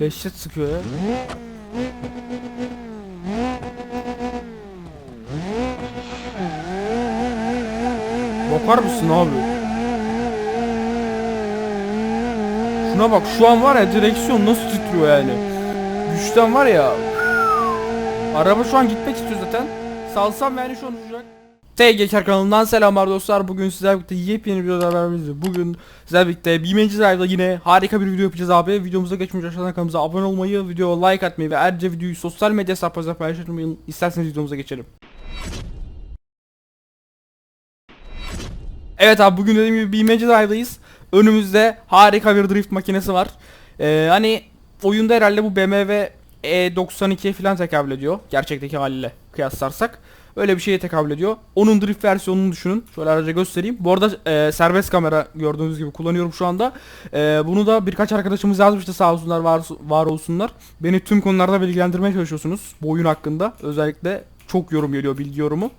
Dehşet sıkıyor ya. Bakar mısın abi? Şuna bak şu an var ya direksiyon nasıl titriyor yani. Güçten var ya. Araba şu an gitmek istiyor zaten. Salsam yani şu an uçacak. TGK kanalından selamlar dostlar. Bugün sizlerle birlikte yepyeni bir videoda beraberiz. Bugün sizlerle birlikte BMC Drive'da yine harika bir video yapacağız abi. Videomuza geçmeden aşağıdan kanalımıza abone olmayı, videoya like atmayı ve ayrıca videoyu sosyal medya hesaplarınızda paylaşmayı isterseniz videomuza geçelim. Evet abi bugün dediğim gibi BMC Drive'dayız. Önümüzde harika bir drift makinesi var. Ee, hani oyunda herhalde bu BMW E92'ye falan tekabül ediyor. Gerçekteki haliyle kıyaslarsak. Öyle bir şeye tekabül ediyor. Onun drift versiyonunu düşünün. Şöyle araca göstereyim. Bu arada e, serbest kamera gördüğünüz gibi kullanıyorum şu anda. E, bunu da birkaç arkadaşımız yazmıştı sağ olsunlar var, var olsunlar. Beni tüm konularda bilgilendirmeye çalışıyorsunuz. Bu oyun hakkında. Özellikle çok yorum geliyor bilgi yorumu.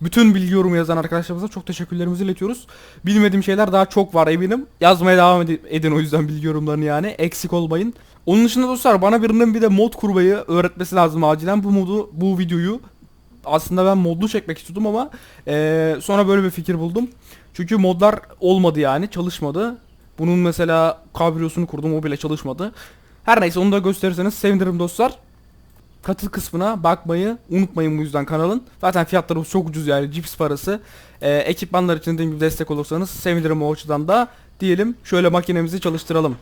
Bütün bilgi yorumu yazan arkadaşlarımıza çok teşekkürlerimizi iletiyoruz. Bilmediğim şeyler daha çok var eminim. Yazmaya devam ed- edin o yüzden bilgi yorumlarını yani. Eksik olmayın. Onun dışında dostlar bana birinin bir de mod kurmayı öğretmesi lazım acilen. Bu modu, bu videoyu aslında ben modlu çekmek istiyordum ama eee, sonra böyle bir fikir buldum. Çünkü modlar olmadı yani çalışmadı. Bunun mesela kabriyosunu kurdum o bile çalışmadı. Her neyse onu da gösterirseniz sevinirim dostlar katıl kısmına bakmayı unutmayın bu yüzden kanalın. Zaten fiyatlarımız çok ucuz yani cips parası. Ee, ekipmanlar için dediğim gibi destek olursanız sevinirim o açıdan da. Diyelim şöyle makinemizi çalıştıralım.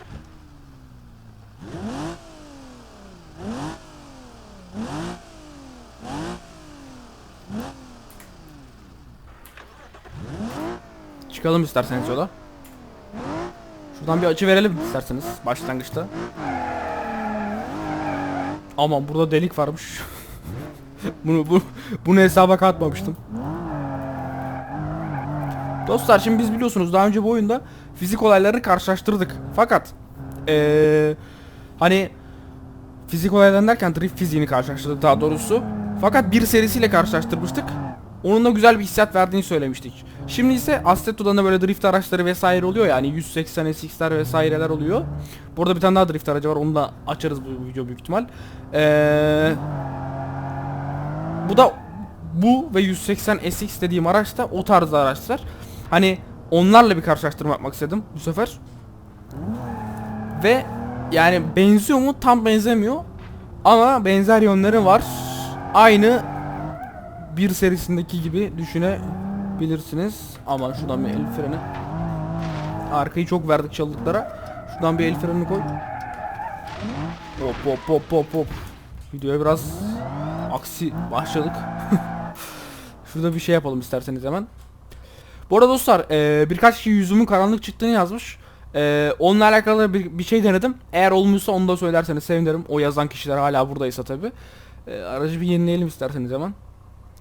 Çıkalım isterseniz yola. Şuradan bir açı verelim isterseniz başlangıçta. Aman burada delik varmış. bunu bu, bunu hesaba katmamıştım. Dostlar şimdi biz biliyorsunuz daha önce bu oyunda fizik olayları karşılaştırdık. Fakat eee hani fizik olaylarını derken drift fiziğini karşılaştırdık daha doğrusu. Fakat bir serisiyle karşılaştırmıştık. Onun da güzel bir hissiyat verdiğini söylemiştik. Şimdi ise Assetto'dan da böyle drift araçları vesaire oluyor yani 180 SX'ler vesaireler oluyor. Burada bir tane daha drift aracı var onu da açarız bu video büyük ihtimal. Ee, bu da bu ve 180 SX dediğim araç da o tarz araçlar. Hani onlarla bir karşılaştırma yapmak istedim bu sefer. Ve yani benziyor mu? Tam benzemiyor. Ama benzer yönleri var. Aynı bir serisindeki gibi düşünebilirsiniz. Ama şuradan bir el freni. Arkayı çok verdik çalılıklara. Şuradan bir el freni koy. Hop hop hop hop hop. Videoya biraz aksi başladık. Şurada bir şey yapalım isterseniz hemen. Bu arada dostlar eee, birkaç kişi yüzümün karanlık çıktığını yazmış. Eee, onunla alakalı bir, bir şey denedim. Eğer olmuşsa onu da söylerseniz sevinirim. O yazan kişiler hala buradaysa tabi. aracı bir yenileyelim isterseniz hemen.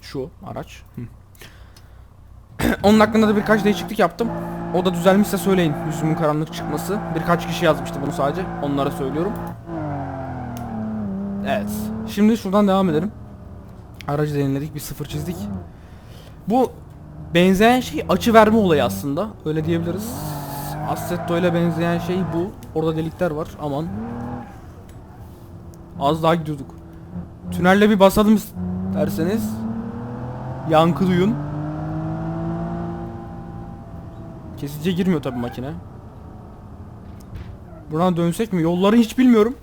Şu araç. Onun hakkında da birkaç değişiklik yaptım. O da düzelmişse söyleyin yüzümün karanlık çıkması. Birkaç kişi yazmıştı bunu sadece. Onlara söylüyorum. Evet. Şimdi şuradan devam edelim. Aracı deniledik bir sıfır çizdik. Bu benzeyen şey açı verme olayı aslında. Öyle diyebiliriz. Assetto ile benzeyen şey bu. Orada delikler var. Aman. Az daha gidiyorduk. Tünelle bir basalım derseniz. Yankı duyun. Kesici girmiyor tabi makine. Buradan dönsek mi? Yolları hiç bilmiyorum.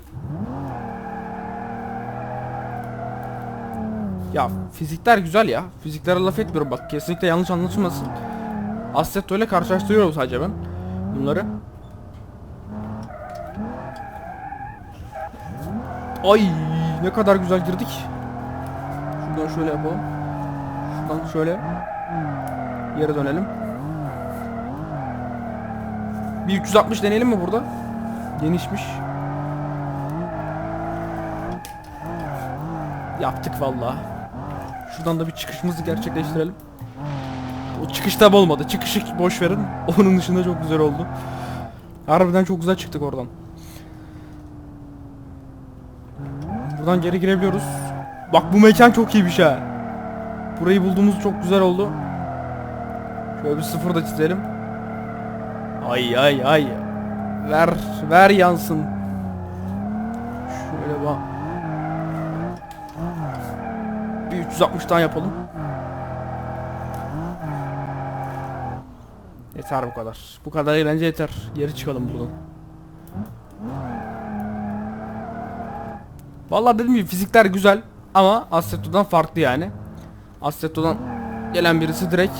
Ya fizikler güzel ya. Fiziklere laf etmiyorum bak. Kesinlikle yanlış anlaşılmasın. Assetto ile karşılaştırıyorum sadece ben. Bunları. Ay ne kadar güzel girdik. Şuradan şöyle yapalım. Şuradan şöyle. Yere dönelim. Bir 360 deneyelim mi burada? Genişmiş. Yaptık vallahi. Şuradan da bir çıkışımızı gerçekleştirelim. O çıkış tabi olmadı. Çıkışı boş verin. Onun dışında çok güzel oldu. Harbiden çok güzel çıktık oradan. Buradan geri girebiliyoruz. Bak bu mekan çok iyi bir şey. Burayı bulduğumuz çok güzel oldu. Şöyle bir sıfır da çizelim. Ay ay ay. Ver, ver yansın. Şöyle bak. Bir 360 360'dan yapalım. Yeter bu kadar. Bu kadar eğlence yeter. Geri çıkalım buradan. Vallahi dedim ki fizikler güzel ama Assetto'dan farklı yani. Assetto'dan gelen birisi direkt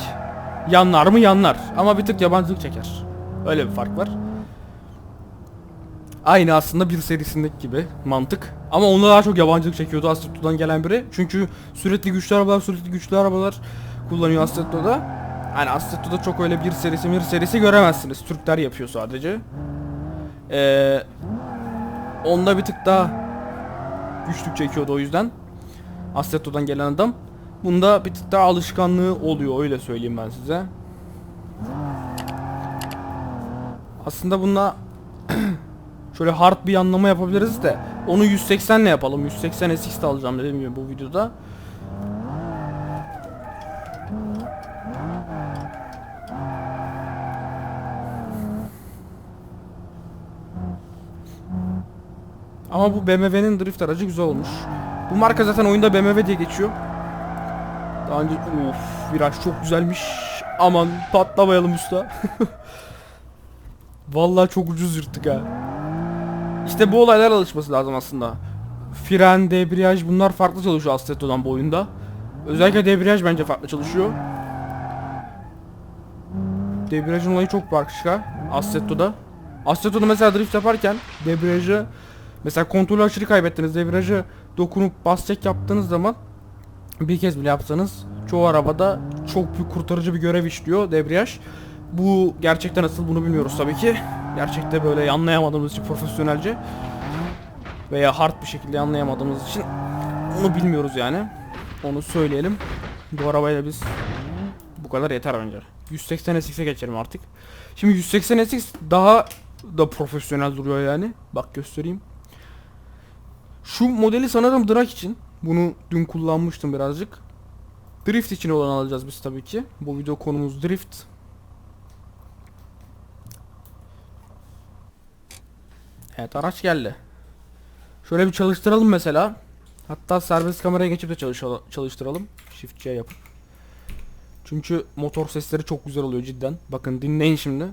yanlar mı yanlar ama bir tık yabancılık çeker. Öyle bir fark var. Aynı aslında bir serisindeki gibi mantık. Ama onda daha çok yabancılık çekiyordu Assetto'dan gelen biri. Çünkü sürekli güçlü arabalar, sürekli güçlü arabalar kullanıyor Assetto'da. Yani Assetto'da çok öyle bir serisi bir serisi göremezsiniz. Türkler yapıyor sadece. Ee, onda bir tık daha güçlük çekiyordu o yüzden. Assetto'dan gelen adam. Bunda bir tık daha alışkanlığı oluyor öyle söyleyeyim ben size. Aslında bununla şöyle hard bir anlama yapabiliriz de onu 180 ile yapalım. 180 SX alacağım dediğim gibi bu videoda. Ama bu BMW'nin drift aracı güzel olmuş. Bu marka zaten oyunda BMW diye geçiyor. Daha önce of viraj çok güzelmiş. Aman patlamayalım usta. Vallahi çok ucuz yırttık ha. İşte bu olaylar alışması lazım aslında. Fren, debriyaj bunlar farklı çalışıyor Assetto'dan bu oyunda. Özellikle debriyaj bence farklı çalışıyor. Debriyajın olayı çok başka Assetto'da. Assetto'da mesela drift yaparken debriyajı mesela kontrolü aşırı kaybettiniz. Debriyajı dokunup bas çek yaptığınız zaman bir kez bile yapsanız çoğu arabada çok büyük kurtarıcı bir görev işliyor debriyaj. Bu gerçekten nasıl bunu bilmiyoruz tabii ki. Gerçekte böyle anlayamadığımız için profesyonelce veya hard bir şekilde anlayamadığımız için onu bilmiyoruz yani. Onu söyleyelim. Bu arabayla biz bu kadar yeter bence. 180 SX'e geçelim artık. Şimdi 180 SX daha da profesyonel duruyor yani. Bak göstereyim. Şu modeli sanırım drag için. Bunu dün kullanmıştım birazcık. Drift için olan alacağız biz tabii ki. Bu video konumuz drift. Evet araç geldi. Şöyle bir çalıştıralım mesela. Hatta serbest kameraya geçip de çalıştıralım. Shift C yapıp. Çünkü motor sesleri çok güzel oluyor cidden. Bakın dinleyin şimdi.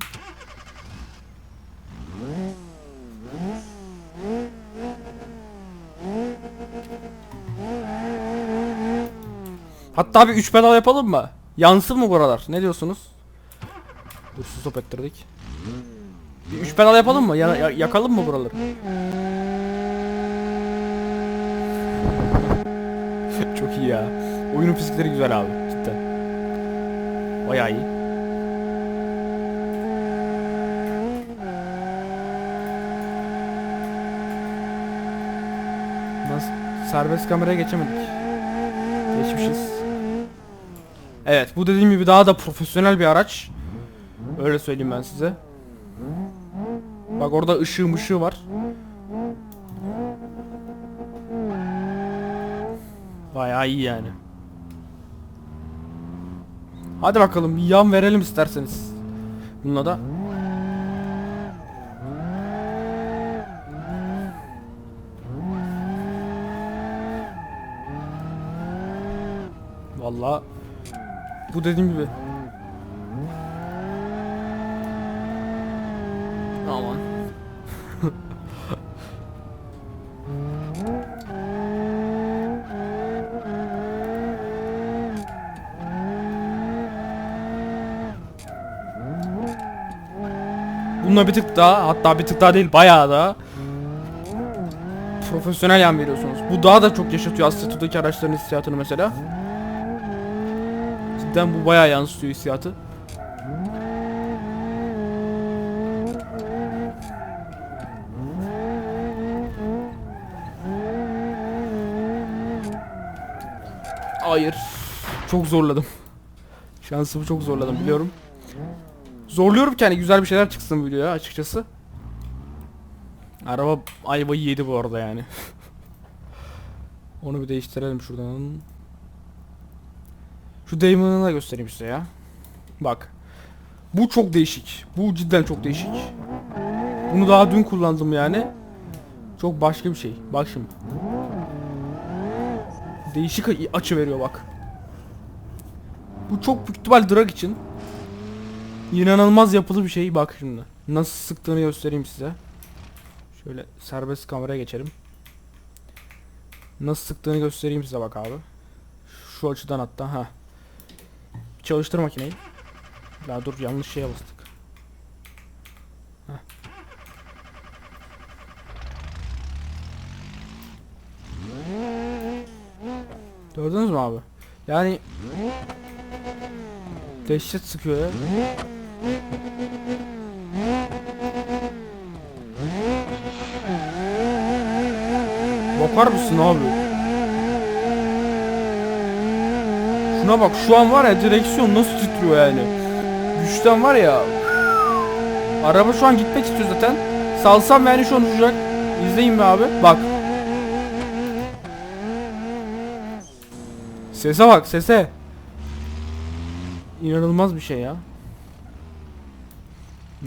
Hatta bir 3 pedal yapalım mı? Yansın mı buralar? Ne diyorsunuz? Dur stop ettirdik. Bir 3 pedal yapalım mı? Ya- yakalım mı buraları? Çok iyi ya. Oyunun fizikleri güzel abi cidden. Bayağı iyi. Nasıl? Serbest kameraya geçemedik. Geçmişiz. Evet bu dediğim gibi daha da profesyonel bir araç. Öyle söyleyeyim ben size. Bak orada ışığı mışığı var. Bayağı iyi yani. Hadi bakalım yan verelim isterseniz. Bununla da. Vallahi bu dediğim gibi. Aman. Bununla bir tık daha hatta bir tık daha değil bayağı da profesyonel yan veriyorsunuz. Bu daha da çok yaşatıyor Assetto'daki araçların hissiyatını mesela. Cidden bu bayağı yansıtıyor hissiyatı. Hayır. Çok zorladım. Şansımı çok zorladım biliyorum. Zorluyorum ki hani güzel bir şeyler çıksın videoya açıkçası. Araba ayvayı yedi bu arada yani. Onu bir değiştirelim şuradan. Şu Damon'ı da göstereyim size ya. Bak. Bu çok değişik. Bu cidden çok değişik. Bunu daha dün kullandım yani. Çok başka bir şey. Bak şimdi. Değişik açı veriyor bak. Bu çok büyük ihtimal drag için. İnanılmaz yapılı bir şey. Bak şimdi. Nasıl sıktığını göstereyim size. Şöyle serbest kameraya geçelim. Nasıl sıktığını göstereyim size bak abi. Şu açıdan hatta ha. Çalıştır makineyi. Ya dur yanlış şeye bastık. Heh. Gördünüz mü abi? Yani dehşet sıkıyor ya. Bakar mısın abi? Şuna bak şu an var ya direksiyon nasıl titriyor yani. Güçten var ya. Araba şu an gitmek istiyor zaten. Salsam yani şu an uçacak. İzleyin be abi. Bak. Sese bak sese. İnanılmaz bir şey ya.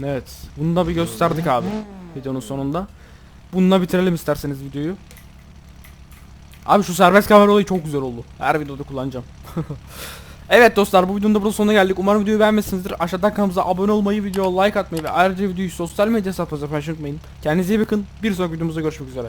Evet. Bunu da bir gösterdik abi. Videonun sonunda. Bununla bitirelim isterseniz videoyu. Abi şu serbest kamera olayı çok güzel oldu. Her videoda kullanacağım. evet dostlar bu videonun da burada sonuna geldik. Umarım videoyu beğenmişsinizdir. Aşağıdan kanalımıza abone olmayı, videoya like atmayı ve ayrıca videoyu sosyal medya hesaplarınızda paylaşmayı unutmayın. Kendinize iyi bakın. Bir sonraki videomuzda görüşmek üzere.